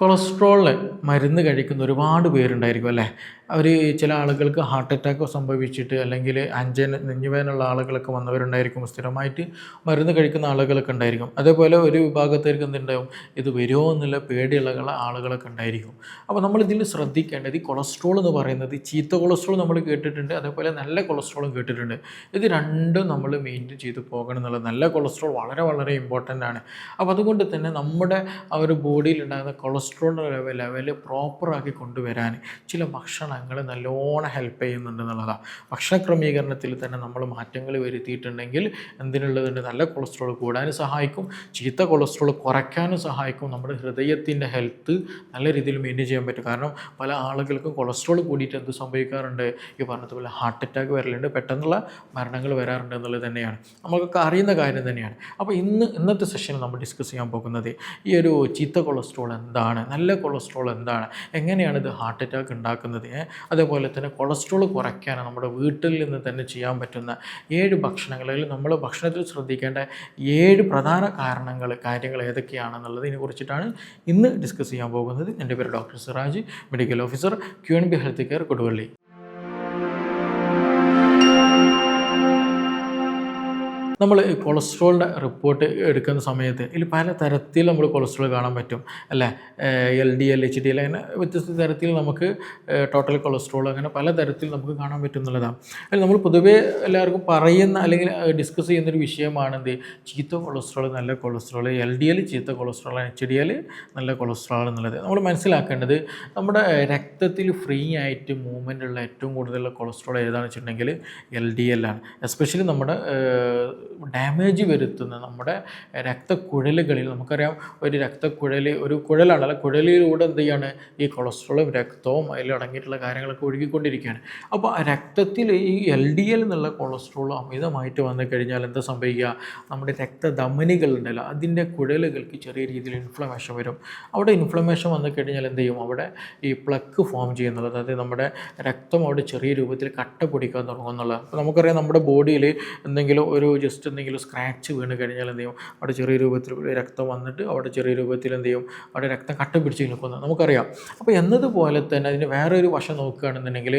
കൊളസ്ട്രോളിന് മരുന്ന് കഴിക്കുന്ന ഒരുപാട് പേരുണ്ടായിരിക്കും അല്ലേ? അവർ ചില ആളുകൾക്ക് ഹാർട്ട് അറ്റാക്ക് സംഭവിച്ചിട്ട് അല്ലെങ്കിൽ അഞ്ചൻ നെഞ്ഞുവേനുള്ള ആളുകളൊക്കെ വന്നവരുണ്ടായിരിക്കും സ്ഥിരമായിട്ട് മരുന്ന് കഴിക്കുന്ന ആളുകളൊക്കെ ഉണ്ടായിരിക്കും. അതേപോലെ ഒരു വിഭാഗത്തേക്ക് എന്തുണ്ടാവും? ഇത് വരുമോ എന്നുള്ള പേടിയുള്ള ആളുകളൊക്കെ ഉണ്ടായിരിക്കും. അപ്പോൾ നമ്മൾ ഇതിൽ ശ്രദ്ധിക്കേണ്ടത് ഈ കൊളസ്ട്രോൾ എന്ന് പറയുന്നത് ചീത്ത കൊളസ്ട്രോൾ നമ്മൾ കേട്ടിട്ടുണ്ട് അതേപോലെ നല്ല കൊളസ്ട്രോളും കേട്ടിട്ടുണ്ട്. ഇത് രണ്ടും നമ്മൾ മെയിന്റെയിൻ ചെയ്ത് പോകണം എന്നുള്ളത് നല്ല കൊളസ്ട്രോൾ വളരെ വളരെ ഇമ്പോർട്ടന്റ് ആണ്. അപ്പോൾ അതുകൊണ്ട് തന്നെ നമ്മുടെ ആ ഒരു ബോഡിയിൽ ഉണ്ടാകുന്ന കൊളസ്ട്രോളിന്റെ ലെവൽ ലെവൽ പ്രോപ്പറാക്കി കൊണ്ടുവരാൻ ചില ഭക്ഷണങ്ങൾ നല്ലോണം ഹെൽപ്പ് ചെയ്യുന്നുണ്ട് എന്നുള്ളതാണ് ഭക്ഷണ ക്രമീകരണത്തിൽ തന്നെ നമ്മൾ മാറ്റങ്ങൾ വരുത്തിയിട്ടുണ്ടെങ്കിൽ എന്തിനുള്ളതുണ്ട് നല്ല കൊളസ്ട്രോൾ കൂടാനും സഹായിക്കും. ചീത്ത കൊളസ്ട്രോൾ കുറയ്ക്കാനും സഹായിക്കും. നമ്മുടെ ഹൃദയത്തിന്റെ ഹെൽത്ത് നല്ല രീതിയിൽ മെയിന്റെയിൻ ചെയ്യാൻ പറ്റും. കാരണം പല ആളുകൾക്കും കൊളസ്ട്രോൾ കൂടിയിട്ട് എന്ത് സംഭവിക്കാറുണ്ട്? ഈ പറഞ്ഞതുപോലെ ഹാർട്ട് അറ്റാക്ക് വരലുണ്ട്. പെട്ടെന്നുള്ള മരണങ്ങൾ വരാറുണ്ട് എന്നുള്ളത് തന്നെയാണ്. നമുക്കൊക്കെ അറിയുന്ന കാര്യം തന്നെയാണ്. അപ്പോൾ ഇന്ന് ഇന്നത്തെ സെഷനിൽ നമ്മൾ ഡിസ്കസ് ചെയ്യാൻ പോകുന്നത് ഈ ഒരു ചീത്ത കൊളസ്ട്രോൾ എന്താണ്? നല്ല കൊളസ്ട്രോൾ എന്താണ്? എങ്ങനെയാണ് ഇത് ഹാർട്ട് അറ്റാക്ക് ഉണ്ടാക്കുന്നത്? അതേപോലെ തന്നെ കൊളസ്ട്രോൾ കുറയ്ക്കാൻ നമ്മുടെ വീട്ടിൽ നിന്ന് തന്നെ ചെയ്യാൻ പറ്റുന്ന ഏഴ് ഭക്ഷണങ്ങൾ അല്ലെങ്കിൽ നമ്മൾ ഭക്ഷണത്തിൽ ശ്രദ്ധിക്കേണ്ട ഏഴ് പ്രധാന കാരണങ്ങൾ കാര്യങ്ങൾ ഏതൊക്കെയാണെന്നുള്ളതിനെ കുറിച്ചിട്ടാണ് ഇന്ന് ഡിസ്കസ് ചെയ്യാൻ പോകുന്നത്. എന്റെ പേര് doctor Siraj medical officer Q N B health care Koduvally. നമ്മൾ കൊളസ്ട്രോളിന്റെ റിപ്പോർട്ട് എടുക്കുന്ന സമയത്ത് ഇതിൽ പല തരത്തിൽ നമ്മൾ കൊളസ്ട്രോൾ കാണാൻ പറ്റും അല്ലേ? L D L H D L അങ്ങനെ വ്യത്യസ്ത തരത്തിൽ നമുക്ക് ടോട്ടൽ കൊളസ്ട്രോൾ അങ്ങനെ പല തരത്തിൽ നമുക്ക് കാണാൻ പറ്റും എന്നുള്ളതാണ്. അതിൽ നമ്മൾ പൊതുവേ എല്ലാവർക്കും പറയുന്ന അല്ലെങ്കിൽ ഡിസ്കസ് ചെയ്യുന്നൊരു വിഷയമാണ് എന്ത്? ചീത്ത കൊളസ്ട്രോൾ നല്ല കൊളസ്ട്രോൾ എൽ ഡി എൽ ചീത്ത കൊളസ്ട്രോൾ എച്ച് ഡി എൽ നല്ല കൊളസ്ട്രോൾ എന്നുള്ളത്. നമ്മൾ മനസ്സിലാക്കേണ്ടത് നമ്മുടെ രക്തത്തിൽ ഫ്രീ ആയിട്ട് മൂവ്മെന്റ് ഉള്ള ഏറ്റവും കൂടുതലുള്ള കൊളസ്ട്രോൾ ഏതാണെന്ന് വെച്ചിട്ടുണ്ടെങ്കിൽ എൽ ഡി എൽ ആണ്. എസ്പെഷ്യലി നമ്മുടെ ഡാമേജ് വരുത്തുന്ന നമ്മുടെ രക്തക്കുഴലുകളിൽ നമുക്കറിയാം ഒരു രക്തക്കുഴൽ ഒരു കുഴലാണ്. അല്ല കുഴലിലൂടെ എന്ത് ചെയ്യാണ്? ഈ കൊളസ്ട്രോളും രക്തവും അതിൽ അടങ്ങിയിട്ടുള്ള കാര്യങ്ങളൊക്കെ ഒഴുകിക്കൊണ്ടിരിക്കുകയാണ്. അപ്പോൾ രക്തത്തിൽ ഈ എൽ ഡി എൽ എന്നുള്ള കൊളസ്ട്രോൾ അമിതമായിട്ട് വന്നു കഴിഞ്ഞാൽ എന്താ സംഭവിക്കുക? നമ്മുടെ രക്തധമനികൾ ഉണ്ടല്ലോ അതിന്റെ കുഴലുകൾക്ക് ചെറിയ രീതിയിൽ ഇൻഫ്ലമേഷൻ വരും. അവിടെ ഇൻഫ്ലമേഷൻ വന്നു കഴിഞ്ഞാൽ എന്ത് ചെയ്യും? അവിടെ ഈ പ്ലക്ക് ഫോം ചെയ്യുന്നുള്ളത് അതായത് നമ്മുടെ രക്തം അവിടെ ചെറിയ രൂപത്തിൽ കട്ട പിടിക്കാൻ തുടങ്ങുന്നുള്ളത് അപ്പോൾ നമുക്കറിയാം നമ്മുടെ ബോഡിയിൽ എന്തെങ്കിലും ഒരു ജസ്റ്റ് എന്തെങ്കിലും സ്ക്രാച്ച് വീണ് കഴിഞ്ഞാൽ എന്ത് ചെയ്യും? അവിടെ ചെറിയ രൂപത്തിൽ രക്തം വന്നിട്ട് അവിടെ ചെറിയ രൂപത്തിൽ എന്ത് ചെയ്യും? അവിടെ രക്തം കട്ട പിടിച്ച് നിൽക്കുന്നത് നമുക്കറിയാം. അപ്പോൾ എന്നതുപോലെ തന്നെ അതിന് വേറൊരു വശം നോക്കുകയാണെന്നുണ്ടെങ്കിൽ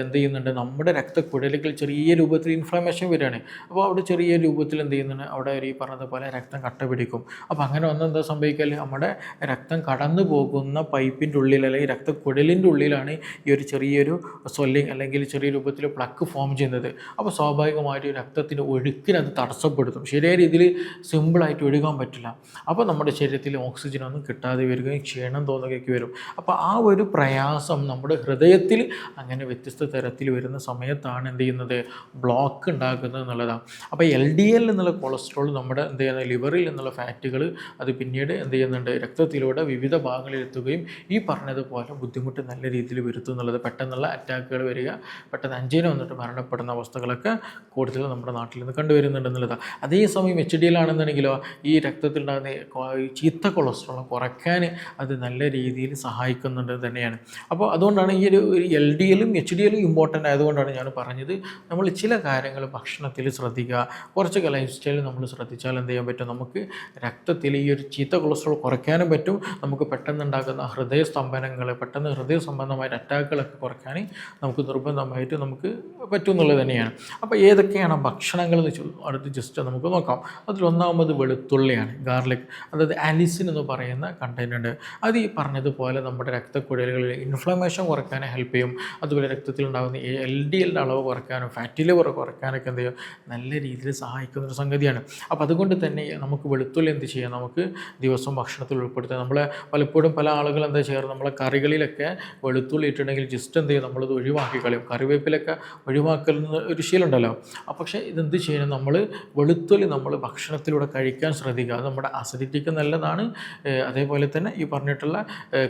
എന്ത് ചെയ്യുന്നുണ്ട്? നമ്മുടെ രക്തക്കുഴലുകൾ ചെറിയ രൂപത്തിൽ ഇൻഫ്ലമേഷൻ വരികയാണ്. അപ്പോൾ അവിടെ ചെറിയ രൂപത്തിൽ എന്ത് ചെയ്യുന്നുണ്ട്? അവിടെ ഈ പറഞ്ഞതുപോലെ രക്തം കട്ട പിടിക്കും. അപ്പോൾ അങ്ങനെ വന്ന് എന്താ സംഭവിക്കൽ? നമ്മുടെ രക്തം കടന്നു പോകുന്ന പൈപ്പിന്റെ ഉള്ളിൽ അല്ലെങ്കിൽ രക്തക്കുഴലിന്റെ ഉള്ളിലാണ് ഈ ഒരു ചെറിയൊരു സ്വെല്ലിങ് അല്ലെങ്കിൽ ചെറിയ രൂപത്തിൽ പ്ലക്ക് ഫോം ചെയ്യുന്നത്. അപ്പോൾ സ്വാഭാവികമായിട്ട് രക്തത്തിന്റെ ഒഴുക്കിനത് തടസ്സപ്പെടുത്തും. ശരിയായ രീതിയിൽ സിമ്പിളായിട്ട് ഒഴുകാൻ പറ്റില്ല. അപ്പോൾ നമ്മുടെ ശരീരത്തിൽ ഓക്സിജനൊന്നും കിട്ടാതെ വരികയും ക്ഷീണം തോന്നുകയൊക്കെ വരും. അപ്പോൾ ആ ഒരു പ്രയാസം നമ്മുടെ ഹൃദയത്തിൽ അങ്ങനെ വ്യത്യസ്ത തരത്തിൽ വരുന്ന സമയത്താണ് എന്ത് ചെയ്യുന്നത്? ബ്ലോക്ക് ഉണ്ടാക്കുന്നത് എന്നുള്ളതാണ്. അപ്പോൾ എൽ ഡി എൽ എന്നുള്ള കൊളസ്ട്രോൾ നമ്മുടെ എന്ത് ചെയ്യുന്ന? ലിവറിൽ എന്നുള്ള ഫാറ്റുകൾ അത് പിന്നീട് എന്ത് ചെയ്യുന്നുണ്ട്? രക്തത്തിലൂടെ വിവിധ ഭാഗങ്ങളിൽ എത്തുകയും ഈ പറഞ്ഞതുപോലെ ബുദ്ധിമുട്ട് നല്ല രീതിയിൽ വരുത്തും എന്നുള്ളത് പെട്ടെന്നുള്ള അറ്റാക്കുകൾ വരിക പെട്ടെന്ന് അഞ്ചിനെ വന്നിട്ട് മരണപ്പെടുന്ന അവസ്ഥകളൊക്കെ കൂടുതൽ നമ്മുടെ നാട്ടിൽ നിന്ന് കണ്ടുവരുന്നുണ്ട്. എന്നുള്ളതാണ് അതേസമയം എച്ച് ഡി എൽ ആണെന്നുണ്ടെങ്കിലോ ഈ രക്തത്തിലുണ്ടാകുന്ന ചീത്ത കൊളസ്ട്രോൾ കുറയ്ക്കാൻ അത് നല്ല രീതിയിൽ സഹായിക്കുന്നുണ്ട് തന്നെയാണ്. അപ്പോൾ അതുകൊണ്ടാണ് ഈ ഒരു എൽ ഡി എല്ലും എച്ച് ഡി എല്ലും ഇമ്പോർട്ടന്റ് ആയതുകൊണ്ടാണ് ഞാൻ പറഞ്ഞത്. നമ്മൾ ചില കാര്യങ്ങൾ ഭക്ഷണത്തിൽ ശ്രദ്ധിക്കുക. കുറച്ചൊക്കെ ലൈഫ് സ്റ്റൈൽ നമ്മൾ ശ്രദ്ധിച്ചാൽ എന്ത് ചെയ്യാൻ പറ്റും? നമുക്ക് രക്തത്തിൽ ഈ ഒരു ചീത്ത കൊളസ്ട്രോൾ കുറയ്ക്കാനും പറ്റും. നമുക്ക് പെട്ടെന്ന് ഉണ്ടാകുന്ന ഹൃദയ സ്തംഭനങ്ങൾ പെട്ടെന്ന് ഹൃദയ സംബന്ധമായ അറ്റാക്കുകളൊക്കെ കുറയ്ക്കാൻ നമുക്ക് നിർബന്ധമായിട്ട് നമുക്ക് പറ്റും എന്നുള്ളത് തന്നെയാണ്. അപ്പോൾ ഏതൊക്കെയാണ് ഭക്ഷണങ്ങൾ എന്ന് അടുത്ത് ജസ്റ്റ് നമുക്ക് നോക്കാം. അതിലൊന്നാമത് വെളുത്തുള്ളിയാണ് ഗാർലിക് അതായത് ആലിസിൻ എന്ന് പറയുന്ന കണ്ടന്റ് ഉണ്ട്. അത് ഈ പറഞ്ഞതുപോലെ നമ്മുടെ രക്തക്കുഴലുകളിൽ ഇൻഫ്ലമേഷൻ കുറയ്ക്കാൻ ഹെൽപ്പ് ചെയ്യും. അതുപോലെ രക്തത്തിൽ ഉണ്ടാകുന്ന എൽ ഡി എല്ലിന്റെ അളവ് കുറയ്ക്കാനും ഫാറ്റി ലിവർ കുറയ്ക്കാനൊക്കെ എന്ത് ചെയ്യും? നല്ല രീതിയിൽ സഹായിക്കുന്ന ഒരു സംഗതിയാണ്. അപ്പോൾ അതുകൊണ്ട് തന്നെ നമുക്ക് വെളുത്തുള്ളി എന്ത് ചെയ്യാം? നമുക്ക് ദിവസം ഭക്ഷണത്തിൽ ഉൾപ്പെടുത്താം. നമ്മളെ പലപ്പോഴും പല ആളുകൾ എന്താ ചെയ്യാറ്? നമ്മളെ കറികളിലൊക്കെ വെളുത്തുള്ളി ഇട്ടിട്ടുണ്ടെങ്കിൽ ജസ്റ്റ് എന്ത് ചെയ്യും? നമ്മളത് ഒഴിവാക്കി കളയും. കറിവേപ്പിലൊക്കെ ഒഴിവാക്കുന്ന ഒരു ശീലമുണ്ടല്ലോ പക്ഷേ ഇതെന്ത് ചെയ്യണം? നമ്മൾ വെളുത്തുള്ളി നമ്മൾ ഭക്ഷണത്തിലൂടെ കഴിക്കാൻ ശ്രദ്ധിക്കുക. അത് നമ്മുടെ അസിഡിറ്റിക്ക് നല്ലതാണ്. അതേപോലെ തന്നെ ഈ പറഞ്ഞിട്ടുള്ള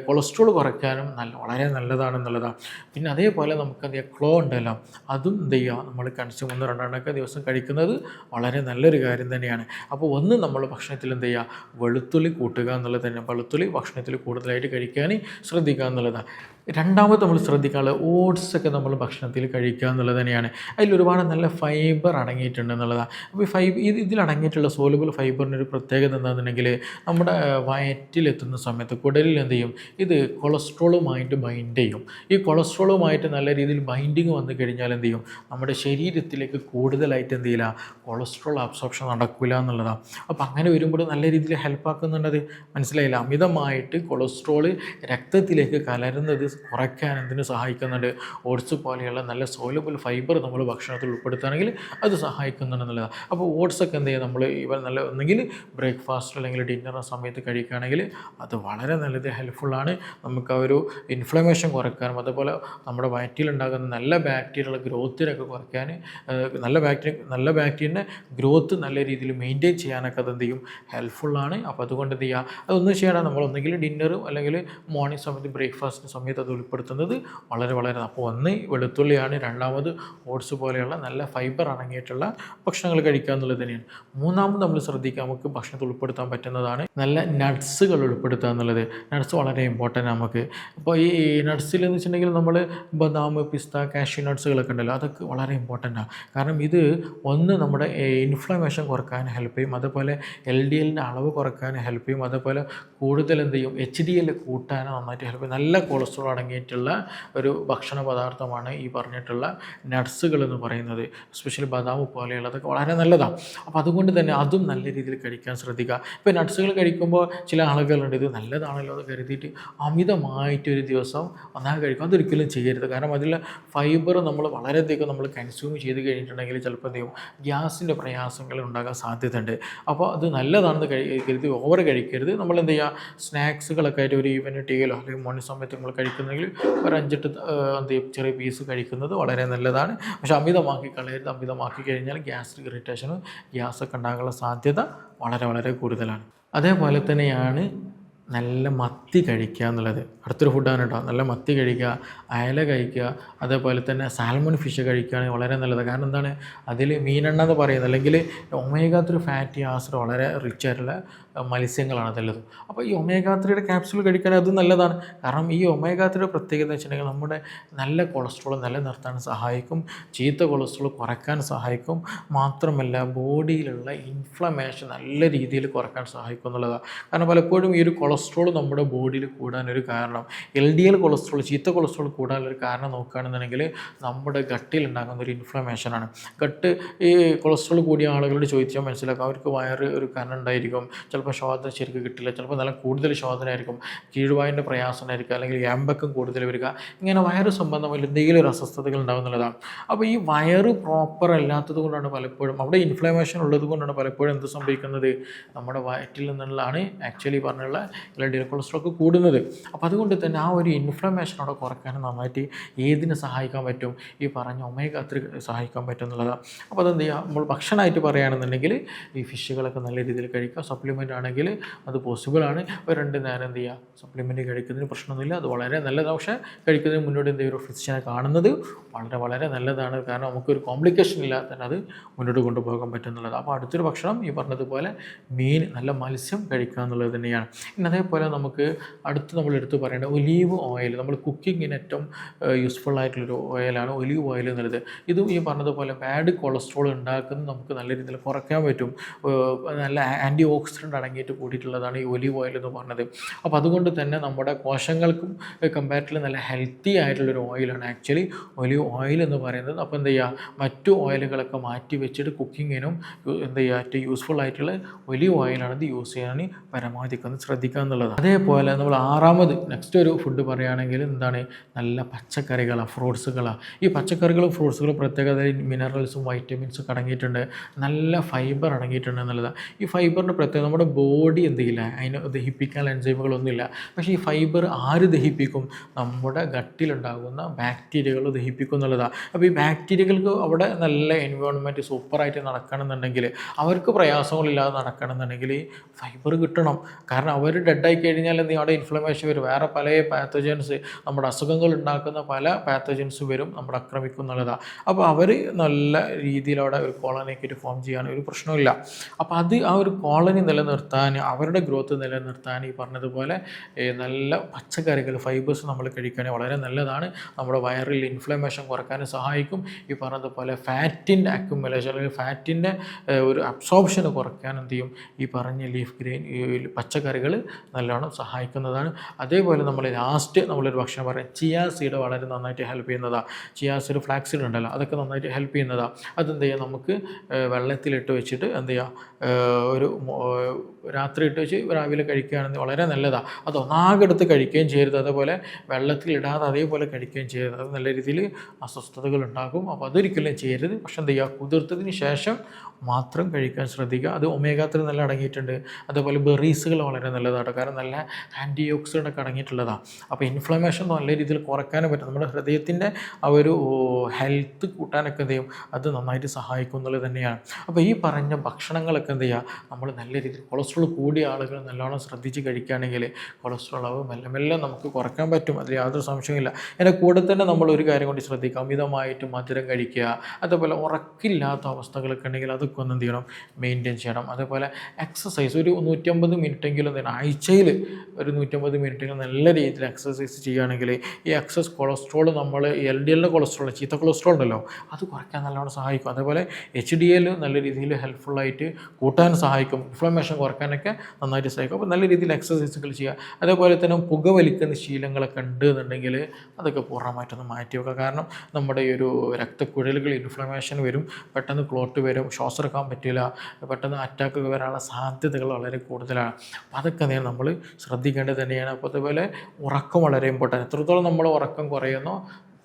കൊളസ്ട്രോൾ കുറയ്ക്കാനും നല്ല വളരെ നല്ലതാണെന്നുള്ളതാണ് പിന്നെ അതേപോലെ നമുക്ക് എന്ത് ചെയ്യുക ക്ലോ ഉണ്ടല്ലോ അതും എന്ത് ചെയ്യുക? നമ്മൾ കൺസ്യൂം ഒന്ന് രണ്ടെണ്ണമൊക്കെ ദിവസം കഴിക്കുന്നത് വളരെ നല്ലൊരു കാര്യം തന്നെയാണ്. അപ്പോൾ ഒന്ന് നമ്മൾ ഭക്ഷണത്തിൽ എന്ത് ചെയ്യുക? വെളുത്തുള്ളി കൂട്ടുക എന്നുള്ളത് തന്നെ. വെളുത്തുള്ളി ഭക്ഷണത്തിൽ കൂടുതലായിട്ട് കഴിക്കാൻ ശ്രദ്ധിക്കുക എന്നുള്ളതാണ് രണ്ടാമത് നമ്മൾ ശ്രദ്ധിക്കാനുള്ള ഓട്സൊക്കെ നമ്മൾ ഭക്ഷണത്തിൽ കഴിക്കുക എന്നുള്ളത് തന്നെയാണ്. അതിൽ ഒരുപാട് നല്ല ഫൈബർ അടങ്ങിയിട്ടുണ്ട് എന്നുള്ളതാണ് അപ്പോൾ ഈ ഫൈബർ ഇത് ഇതിലടങ്ങിയിട്ടുള്ള സോലുബിൾ ഫൈബറിന്റെ ഒരു പ്രത്യേകത എന്താണെന്നുണ്ടെങ്കിൽ നമ്മുടെ വയറ്റിലെത്തുന്ന സമയത്ത് കുടലിൽ എന്ത് ചെയ്യും? ഇത് കൊളസ്ട്രോളുമായിട്ട് ബൈൻഡ് ചെയ്യും. ഈ കൊളസ്ട്രോളുമായിട്ട് നല്ല രീതിയിൽ ബൈൻഡിങ് വന്നു കഴിഞ്ഞാൽ എന്ത് ചെയ്യും? നമ്മുടെ ശരീരത്തിലേക്ക് കൂടുതലായിട്ട് എന്ത് ചെയ്യില്ല? കൊളസ്ട്രോൾ അബ്സോർപ്ഷൻ നടക്കില്ല എന്നുള്ളതാണ് അപ്പോൾ അങ്ങനെ വരുമ്പോൾ നല്ല രീതിയിൽ ഹെൽപ്പ് ആക്കുന്നുണ്ടത് മനസ്സിലായില്ല. അമിതമായിട്ട് കൊളസ്ട്രോൾ രക്തത്തിലേക്ക് കലരുന്നത് കുറയ്ക്കാൻ എന്തിനു സഹായിക്കുന്നുണ്ട്? ഓട്സ് പോലെയുള്ള നല്ല സോലബിൾ ഫൈബർ നമ്മൾ ഭക്ഷണത്തിൽ ഉൾപ്പെടുത്തുകയാണെങ്കിൽ അത് സഹായിക്കുന്നുണ്ടെന്നുള്ളതാണ് അപ്പോൾ ഓട്സ് ഒക്കെ എന്ത് ചെയ്യുക നമ്മൾ ഇവ നല്ല ഒന്നെങ്കിൽ ബ്രേക്ക്ഫാസ്റ്റ് അല്ലെങ്കിൽ ഡിന്നർ സമയത്ത് കഴിക്കുകയാണെങ്കിൽ അത് വളരെ നല്ലത് ഹെൽപ്ഫുള്ളാണ് നമുക്ക് ആ ഒരു ഇൻഫ്ലമേഷൻ കുറയ്ക്കാനും അതുപോലെ നമ്മുടെ വയറ്റിലുണ്ടാകുന്ന നല്ല ബാക്ടീരിയകളുടെ ഗ്രോത്തിനൊക്കെ കുറയ്ക്കാൻ നല്ല ബാക്ടീരിയ നല്ല ബാക്ടീരിയന്റെ ഗ്രോത്ത് നല്ല രീതിയിൽ മെയിന്റെയിൻ ചെയ്യാനൊക്കെ അത് എന്ത് ചെയ്യും? ഹെൽപ്ഫുള്ളാണ് അപ്പോൾ അതുകൊണ്ട് എന്ത് ചെയ്യുക? അതൊന്നും ചെയ്യണം നമ്മൾ ഒന്നെങ്കിൽ ഡിന്നറും അല്ലെങ്കിൽ മോർണിംഗ് സമയത്ത് ബ്രേക്ക്ഫാസ്റ്റിന് സമയത്ത് അത് ഉൾപ്പെടുത്തുന്നത് വളരെ വളരെ അപ്പോൾ ഒന്ന് വെളുത്തുള്ളിയാണ്. രണ്ടാമത് ഓട്സ് പോലെയുള്ള നല്ല ഫൈബർ അടങ്ങിയിട്ടുള്ള ഭക്ഷണങ്ങൾ കഴിക്കുക എന്നുള്ളത് തന്നെയാണ്. മൂന്നാമത് നമ്മൾ ശ്രദ്ധിക്കുക നമുക്ക് ഭക്ഷണത്തിൽ ഉൾപ്പെടുത്താൻ പറ്റുന്നതാണ്. നല്ല നട്ട്സുകൾ ഉൾപ്പെടുത്തുക എന്നുള്ളത്. നട്ട്സ് വളരെ ഇമ്പോർട്ടന്റ് നമുക്ക്. അപ്പോൾ ഈ നട്ട്സിൽ എന്ന് വെച്ചിട്ടുണ്ടെങ്കിൽ നമ്മൾ ബദാം പിസ്ത കാഷ്യൂ നട്ട്സുകളൊക്കെ ഉണ്ടല്ലോ. അതൊക്കെ വളരെ ഇമ്പോർട്ടന്റ് ആണ്. കാരണം ഇത് ഒന്ന് നമ്മുടെ ഇൻഫ്ലമേഷൻ കുറയ്ക്കാൻ ഹെൽപ്പ് ചെയ്യും. അതുപോലെ എൽ ഡി എല്ലിന്റെ അളവ് കുറയ്ക്കാൻ ഹെൽപ്പ് ചെയ്യും. അതുപോലെ കൂടുതൽ എന്ത് ചെയ്യും? എച്ച് ഡി എൽ കൂട്ടാൻ നന്നായിട്ട് ഹെൽപ്പ് ചെയ്യും. നല്ല കൊളസ്ട്രോൾ അടങ്ങിയിട്ടുള്ള ഒരു ഭക്ഷണ പദാർത്ഥമാണ് ഈ പറഞ്ഞിട്ടുള്ള നട്ട്സുകൾ എന്ന് പറയുന്നത്. എസ്പെഷ്യലി ബദാം പോലെയുള്ളതൊക്കെ വളരെ നല്ലതാണ് അപ്പോൾ അതുകൊണ്ട് തന്നെ അതും നല്ല രീതിയിൽ കഴിക്കാൻ ശ്രദ്ധിക്കുക. ഇപ്പോൾ നട്ട്സുകൾ കഴിക്കുമ്പോൾ ചില ആളുകളുണ്ട് ഇത് നല്ലതാണല്ലോ എന്ന് കരുതിയിട്ട് അമിതമായിട്ട് ഒരു ദിവസം ഒന്നാകെ കഴിക്കും. അതൊരിക്കലും ചെയ്യരുത്. കാരണം അതിൽ ഫൈബർ നമ്മൾ വളരെയധികം നമ്മൾ കൺസ്യൂം ചെയ്ത് കഴിഞ്ഞിട്ടുണ്ടെങ്കിൽ ചിലപ്പോൾ എന്ത് ഗ്യാസിന്റെ പ്രയാസങ്ങൾ ഉണ്ടാകാൻ സാധ്യതയുണ്ട്. അപ്പോൾ അത് നല്ലതാണെന്ന് കരുതി ഓവർ കഴിക്കരുത്. നമ്മൾ എന്ത് ചെയ്യുക? സ്നാക്സുകളൊക്കെ ആയിട്ട് ഒരു ഈവനിങ് ടീയിലോ അല്ലെങ്കിൽ മോർണിംഗ് സമയത്ത് നമ്മൾ കഴിക്കുന്നെങ്കിൽ ഒരു അഞ്ചെട്ട് എന്ത് ചെയ്യും? ചെറിയ പീസ് കഴിക്കുന്നത് വളരെ നല്ലതാണ്. പക്ഷേ അമിതമാക്കി കളയരുത്. അമിതമാക്കി കഴിഞ്ഞാൽ ഗ്യാസ്ട്രിക് ഇറിറ്റേഷനും ഗ്യാസൊക്കെ ഉണ്ടാകാനുള്ള സാധ്യത വളരെ വളരെ കൂടുതലാണ്. അതേപോലെ തന്നെയാണ് നല്ല മത്തി കഴിക്കുക എന്നുള്ളത്. അടുത്തൊരു ഫുഡാണ് കേട്ടോ നല്ല മത്തി കഴിക്കുക അയല കഴിക്കുക അതേപോലെ തന്നെ സാൽമൺ ഫിഷ് കഴിക്കുകയാണെങ്കിൽ വളരെ നല്ലത്. കാരണം എന്താണ്? അതിൽ മീനെണ്ണ എന്ന് പറയുന്നത് അല്ലെങ്കിൽ ഒമേഗ ഫാറ്റി ആസിഡ് വളരെ റിച്ച് ആയിട്ടുള്ള അഹ്, മത്സ്യങ്ങളാണ് നല്ലത്. അപ്പോൾ ഈ ഒമേഗ ത്രീയുടെ ക്യാപ്സ്യൂൾ കഴിക്കാൻ അത് നല്ലതാണ്. കാരണം ഈ ഒമേഗ ത്രീയുടെ പ്രത്യേകത എന്ന് വെച്ചിട്ടുണ്ടെങ്കിൽ നമ്മുടെ നല്ല കൊളസ്ട്രോൾ നിലനിർത്താൻ സഹായിക്കും ചീത്ത കൊളസ്ട്രോൾ കുറയ്ക്കാൻ സഹായിക്കും. മാത്രമല്ല ബോഡിയിലുള്ള ഇൻഫ്ലമേഷൻ നല്ല രീതിയിൽ കുറയ്ക്കാൻ സഹായിക്കും എന്നുള്ളതാണ്. കാരണം പലപ്പോഴും ഈ ഒരു കൊളസ്ട്രോൾ നമ്മുടെ ബോഡിയിൽ കൂടാനൊരു കാരണം എൽ ഡി എൽ കൊളസ്ട്രോൾ ചീത്ത കൊളസ്ട്രോൾ കൂടാനൊരു കാരണം നോക്കുകയാണെന്നുണ്ടെങ്കിൽ നമ്മുടെ ഗട്ടിൽ ഉണ്ടാകുന്ന ഒരു ഇൻഫ്ലമേഷനാണ് ഗട്ട് ഈ കൊളസ്ട്രോൾ കൂടിയ ആളുകളോട് ചോദിച്ചാൽ മനസ്സിലാക്കാം. അവർക്ക് വയറ് ഒരു കാരണം ഉണ്ടായിരിക്കും. ചിലപ്പോൾ ശോധന ശരിക്കും കിട്ടില്ല ചിലപ്പോൾ നല്ല കൂടുതൽ ശോധനയായിരിക്കും കീഴ്വായിന്റെ പ്രയാസമായിരിക്കും അല്ലെങ്കിൽ ഏമ്പക്കം കൂടുതൽ വരിക. ഇങ്ങനെ വയറ് സംബന്ധമായി എന്തെങ്കിലും ഒരു അസ്വസ്ഥതകൾ ഉണ്ടാകുന്നുള്ളതാണ് അപ്പോൾ ഈ വയറ് പ്രോപ്പർ അല്ലാത്തത് കൊണ്ടാണ് പലപ്പോഴും അവിടെ ഇൻഫ്ലമേഷൻ ഉള്ളത് കൊണ്ടാണ് പലപ്പോഴും എന്ത് സംഭവിക്കുന്നത്? നമ്മുടെ വയറ്റിൽ നിന്നുള്ളതാണ് ആക്ച്വലി പറഞ്ഞുള്ള എൽ ഡി കൊളസ്ട്രോൾ കൂടുന്നത്. അപ്പോൾ അതുകൊണ്ട് തന്നെ ആ ഒരു ഇൻഫ്ലമേഷൻ അവിടെ കുറയ്ക്കാൻ നന്നായിട്ട് ഏതിനെ സഹായിക്കാൻ പറ്റും? ഈ പറഞ്ഞ ഒമേഗ ത്രീ സഹായിക്കാൻ പറ്റും എന്നുള്ളതാണ്. അപ്പോൾ അതെന്ത് ചെയ്യുക? നമ്മൾ ഭക്ഷണമായിട്ട് പറയുകയാണെന്നുണ്ടെങ്കിൽ ഈ ഫിഷുകളൊക്കെ നല്ല രീതിയിൽ കഴിക്കുക സപ്ലിമെന്റ് ആണെങ്കിൽ അത് പോസിബിളാണ്. ഒരു രണ്ട് നേരം എന്ത് ചെയ്യുക? സപ്ലിമെന്റ് കഴിക്കുന്നതിന് പ്രശ്നമൊന്നുമില്ല. അത് വളരെ നല്ലതാണ്. പക്ഷേ കഴിക്കുന്നതിന് മുന്നോട്ട് എന്ത് ചെയ്യും ഒരു ഫിസിഷ്യനെ കാണുന്നത് വളരെ വളരെ നല്ലതാണ്. കാരണം നമുക്കൊരു കോംപ്ലിക്കേഷൻ ഇല്ലാതെ തന്നെ അത് മുന്നോട്ട് കൊണ്ടുപോകാൻ പറ്റുന്നുള്ളത്. അപ്പോൾ അടുത്തൊരു ഭക്ഷണം ഈ പറഞ്ഞതുപോലെ മീൻ നല്ല മത്സ്യം കഴിക്കുക എന്നുള്ളത് തന്നെയാണ്. ഇനി അതേപോലെ നമുക്ക് അടുത്ത് നമ്മൾ എടുത്ത് പറയേണ്ട ഒലീവ് ഓയിൽ. നമ്മൾ കുക്കിങ്ങിന് ഏറ്റവും യൂസ്ഫുൾ ആയിട്ടുള്ളൊരു ഓയിലാണ് ഒലീവ് ഓയിൽ എന്നുള്ളത്. ഇതും ഈ പറഞ്ഞതുപോലെ ബാഡ് കൊളസ്ട്രോൾ ഉണ്ടാക്കുന്നത് നമുക്ക് നല്ല രീതിയിൽ കുറയ്ക്കാൻ പറ്റും. നല്ല ആന്റി ഓക്സിഡന്റ് അടങ്ങിയിട്ട് കൂടിയിട്ടുള്ളതാണ് ഈ ഒലിവ് ഓയിൽ എന്ന് പറഞ്ഞത്. അപ്പോൾ അതുകൊണ്ട് തന്നെ നമ്മുടെ കോശങ്ങൾക്കും കമ്പാരിറ്റീവ് നല്ല ഹെൽത്തി ആയിട്ടുള്ളൊരു ഓയിലാണ് ആക്ച്വലി ഒലിവ് ഓയിൽ എന്ന് പറയുന്നത്. അപ്പോൾ എന്ത് ചെയ്യുക മറ്റു ഓയിലുകളൊക്കെ മാറ്റി വെച്ചിട്ട് കുക്കിങ്ങിനും എന്ത് ചെയ്യുക ഏറ്റവും യൂസ്ഫുൾ ആയിട്ടുള്ള ഒലിവ് ഓയിലാണ് ഇത് യൂസ് ചെയ്യാൻ പരമാവധി ഒന്ന് ശ്രദ്ധിക്കുക എന്നുള്ളത്. അതേപോലെ നമ്മൾ ആറാമത് നെക്സ്റ്റ് ഒരു ഫുഡ് പറയുകയാണെങ്കിൽ എന്താണ്? നല്ല പച്ചക്കറികളാണ് ഫ്രൂട്ട്സുകളാണ് ഈ പച്ചക്കറികളും ഫ്രൂട്ട്സുകളും പ്രത്യേകത മിനറൽസും വൈറ്റമിൻസും അടങ്ങിയിട്ടുണ്ട്. നല്ല ഫൈബർ അടങ്ങിയിട്ടുണ്ട് എന്നുള്ളതാണ് ഈ ഫൈബറിന്റെ പ്രത്യേകത നമ്മുടെ ബോഡി എന്തെങ്കിലും അതിന് ദഹിപ്പിക്കാൻ എൻസൈമുകളൊന്നുമില്ല പക്ഷേ ഈ ഫൈബർ ആര് ദഹിപ്പിക്കും? നമ്മുടെ ഗട്ടിലുണ്ടാകുന്ന ബാക്ടീരിയകൾ ദഹിപ്പിക്കും എന്നുള്ളതാണ് അപ്പോൾ ഈ ബാക്ടീരിയകൾക്ക് അവിടെ നല്ല എൻവയോൺമെന്റ് സൂപ്പറായിട്ട് നടക്കണമെന്നുണ്ടെങ്കിൽ അവർക്ക് പ്രയാസങ്ങളില്ലാതെ ഈ ഫൈബർ കിട്ടണം. കാരണം അവർ ഡെഡായി കഴിഞ്ഞാൽ എന്ത് അവിടെ ഇൻഫ്ലമേഷൻ വരും. വേറെ പല പാത്തജൻസ് നമ്മുടെ അസുഖങ്ങൾ ഉണ്ടാക്കുന്ന പല പാത്തജൻസ് വരും നമ്മുടെ ആക്രമിക്കും എന്നുള്ളതാണ് അപ്പോൾ അവർ നല്ല രീതിയിൽ അവിടെ ഒരു കോളനിയൊക്കെ ഫോം ചെയ്യാൻ ഒരു പ്രശ്നമില്ല അപ്പോൾ അത് ആ ഒരു കോളനി നിലനിർത്താൻ നിലനിർത്താൻ അവരുടെ ഗ്രോത്ത് നിലനിർത്താൻ ഈ പറഞ്ഞതുപോലെ നല്ല പച്ചക്കറികൾ ഫൈബേഴ്സ് നമ്മൾ കഴിക്കുകയാണെങ്കിൽ വളരെ നല്ലതാണ്. നമ്മുടെ വയറിൽ ഇൻഫ്ലമേഷൻ കുറയ്ക്കാനും സഹായിക്കും. ഈ പറഞ്ഞതുപോലെ ഫാറ്റിന്റെ അക്യുമുലേഷൻ അല്ലെങ്കിൽ ഫാറ്റിന്റെ ഒരു അബ്സോർപ്ഷൻ കുറയ്ക്കാൻ എന്ത് ചെയ്യും? ഈ പറഞ്ഞ ലീഫ് ഗ്രെയിൻ പച്ചക്കറികൾ നല്ലോണം സഹായിക്കുന്നതാണ്. അതേപോലെ നമ്മൾ ലാസ്റ്റ് നമ്മളൊരു ഭക്ഷണം പറയാം. ചിയാ സീഡ് വളരെ നന്നായിട്ട് ഹെൽപ്പ് ചെയ്യുന്നതാണ് ചിയാ സീഡ് ഫ്ലാക്സ് സീഡ് ഉണ്ടല്ലോ അതൊക്കെ നന്നായിട്ട് ഹെൽപ്പ് ചെയ്യുന്നതാണ് അതെന്ത് ചെയ്യുക നമുക്ക് വെള്ളത്തിലിട്ട് വെച്ചിട്ട് എന്ത് ചെയ്യുക ഒരു രാത്രി ഇട്ട് വെച്ച് രാവിലെ കഴിക്കുകയാണെങ്കിൽ വളരെ നല്ലതാണ് അത് ഒന്നാകെ എടുത്ത് കഴിക്കുകയും ചെയ്യരുത്. അതേപോലെ വെള്ളത്തിൽ ഇടാതെ അതേപോലെ കഴിക്കുകയും ചെയ്യരുത്. അത് നല്ല രീതിയിൽ അസ്വസ്ഥതകൾ ഉണ്ടാകും. അപ്പോൾ അതൊരിക്കലും ചെയ്യരുത്. പക്ഷെ എന്ത് ചെയ്യുക? കുതിർത്തതിന് ശേഷം മാത്രം കഴിക്കാൻ ശ്രദ്ധിക്കുക. അത് ഒമേഗ ത്രീ നല്ല അടങ്ങിയിട്ടുണ്ട്. അതുപോലെ ബെറീസുകൾ വളരെ നല്ലതാണ്. കാരണം നല്ല ആന്റി ഓക്സിഡന്റ് ഒക്കെ അടങ്ങിയിട്ടുള്ളതാണ് അപ്പോൾ ഇൻഫ്ലമേഷൻ നല്ല രീതിയിൽ കുറയ്ക്കാനും പറ്റും. നമ്മുടെ ഹൃദയത്തിന്റെ ആ ഒരു ഹെൽത്ത് കൂട്ടാനൊക്കെ എന്ത് ചെയ്യും? അത് നന്നായിട്ട് സഹായിക്കും എന്നുള്ളത് തന്നെയാണ്. അപ്പോൾ ഈ പറഞ്ഞ ഭക്ഷണങ്ങളൊക്കെ എന്ത് ചെയ്യുക? നമ്മൾ നല്ല രീതിയിൽ കൊളസ്ട്രോൾ കൂടിയ ആളുകൾ നല്ലോണം ശ്രദ്ധിച്ച് കഴിക്കുകയാണെങ്കിൽ കൊളസ്ട്രോൾ അളവ് മെല്ലെ മെല്ലെ നമുക്ക് കുറയ്ക്കാൻ പറ്റും. അതിൽ യാതൊരു സംശയമില്ല എന്റെ കൂടെ തന്നെ നമ്മൾ ഒരു കാര്യം കൊണ്ട് ശ്രദ്ധിക്കുക. അമിതമായിട്ട് മധുരം കഴിക്കുക. അതുപോലെ ഉറക്കില്ലാത്ത അവസ്ഥകളൊക്കെ ഉണ്ടെങ്കിൽ അതൊക്കെ എന്ത് ചെയ്യണം? മെയിന്റെയിൻ ചെയ്യണം. അതേപോലെ എക്സസൈസ് ഒരു നൂറ്റമ്പത് മിനിറ്റെങ്കിലും തന്നെ ആഴ്ചയിൽ ഒരു നൂറ്റമ്പത് മിനിറ്റെങ്കിലും നല്ല രീതിയിൽ എക്സസൈസ് ചെയ്യുകയാണെങ്കിൽ ഈ എക്സസ് കൊളസ്ട്രോൾ നമ്മൾ എൽ ഡി എല്ലിന്റെ കൊളസ്ട്രോൾ ചീത്ത കൊളസ്ട്രോൾ ഉണ്ടല്ലോ അത് കുറയ്ക്കാൻ നല്ലോണം സഹായിക്കും. അതേപോലെ എച്ച് ഡി എൽ നല്ല രീതിയിൽ ഹെൽപ്ഫുള്ളായിട്ട് കൂട്ടാൻ സഹായിക്കും. ഇൻഫ്ലമേഷൻ കുറയ്ക്കാനൊക്കെ നന്നായിട്ട് സഹായിക്കും. അപ്പോൾ നല്ല രീതിയിൽ എക്സസൈസുകൾ ചെയ്യുക. അതേപോലെ തന്നെ പുകവലിക്കുന്ന ശീലങ്ങളൊക്കെ ഉണ്ട് എന്നുണ്ടെങ്കിൽ അതൊക്കെ പൂർണമായിട്ടൊന്ന് മാറ്റി വെക്കുക. കാരണം നമ്മുടെ ഈ ഒരു രക്തക്കുഴലുകൾ ഇൻഫ്ലമേഷൻ വരും പെട്ടെന്ന് ക്ലോട്ട് വരും ശ്വാസം എടുക്കാൻ പറ്റില്ല പെട്ടെന്ന് അറ്റാക്ക് വരാനുള്ള സാധ്യതകൾ വളരെ കൂടുതലാണ്. അപ്പോൾ അതൊക്കെ നേരം നമ്മൾ ശ്രദ്ധിക്കേണ്ടത് തന്നെയാണ്. അപ്പോൾ അതുപോലെ ഉറക്കം വളരെ ഇമ്പോർട്ടന്റ് എത്രത്തോളം നമ്മൾ ഉറക്കം കുറയുന്നോ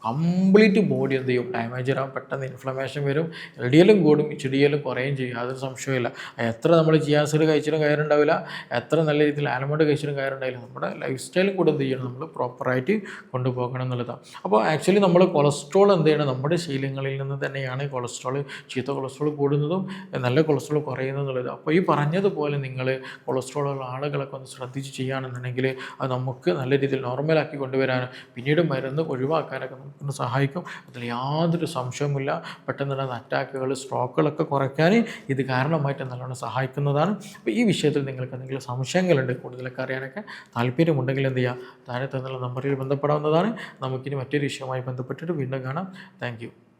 കംപ്ലീറ്റ് ബോഡി എന്ത് ചെയ്യും? ഡാമേജ് ആകും പെട്ടെന്ന് ഇൻഫ്ലമേഷൻ വരും. എൽ എല്ലും കൂടും എല്ലും കുറയും ചെയ്യും. അതൊരു സംശയമില്ല എത്ര നമ്മൾ ജിയാസിഡ് കഴിച്ചാലും കയറുണ്ടാവില്ല എത്ര നല്ല രീതിയിൽ ആൽമണ്ട് കഴിച്ചാലും കയറുണ്ടാവില്ല നമ്മുടെ ലൈഫ് സ്റ്റൈലും കൂടെ എന്ത് ചെയ്യണം? നമ്മൾ പ്രോപ്പറായിട്ട് കൊണ്ടുപോകണം എന്നുള്ളതാണ്. അപ്പോൾ ആക്ച്വലി നമ്മൾ കൊളസ്ട്രോൾ എന്ത് ചെയ്യണം? നമ്മുടെ ശീലങ്ങളിൽ നിന്ന് തന്നെയാണ് കൊളസ്ട്രോൾ ചീത്ത കൊളസ്ട്രോൾ കൂടുന്നതും നല്ല കൊളസ്ട്രോൾ കുറയുന്നതും എന്നുള്ളത്. അപ്പോൾ ഈ പറഞ്ഞതുപോലെ നിങ്ങൾ കൊളസ്ട്രോൾ ഉള്ള ആളുകളൊക്കെ ഒന്ന് ശ്രദ്ധിച്ച് ചെയ്യുകയാണെന്നുണ്ടെങ്കിൽ അത് നമുക്ക് നല്ല രീതിയിൽ നോർമലാക്കി കൊണ്ടുവരാനും പിന്നീട് മരുന്ന് ഒഴിവാക്കാനൊക്കെ നമുക്കൊന്ന് സഹായിക്കും. അതിൽ യാതൊരു സംശയവുമില്ല. പെട്ടെന്ന് തന്നെ അറ്റാക്കുകൾ സ്ട്രോക്കുകളൊക്കെ കുറയ്ക്കാൻ ഇത് കാരണമായിട്ട് നല്ലോണം സഹായിക്കുന്നതാണ്. അപ്പോൾ ഈ വിഷയത്തിൽ നിങ്ങൾക്ക് എന്തെങ്കിലും സംശയങ്ങളുണ്ട് കൂടുതലൊക്കെ അറിയാനൊക്കെ താല്പര്യമുണ്ടെങ്കിൽ എന്ത് ചെയ്യുക താഴെ തന്നുള്ള നമ്പറിൽ ബന്ധപ്പെടാവുന്നതാണ്. നമുക്കിനി മറ്റൊരു വിഷയവുമായി ബന്ധപ്പെട്ടിട്ട് വീണ്ടും കാണാം. താങ്ക്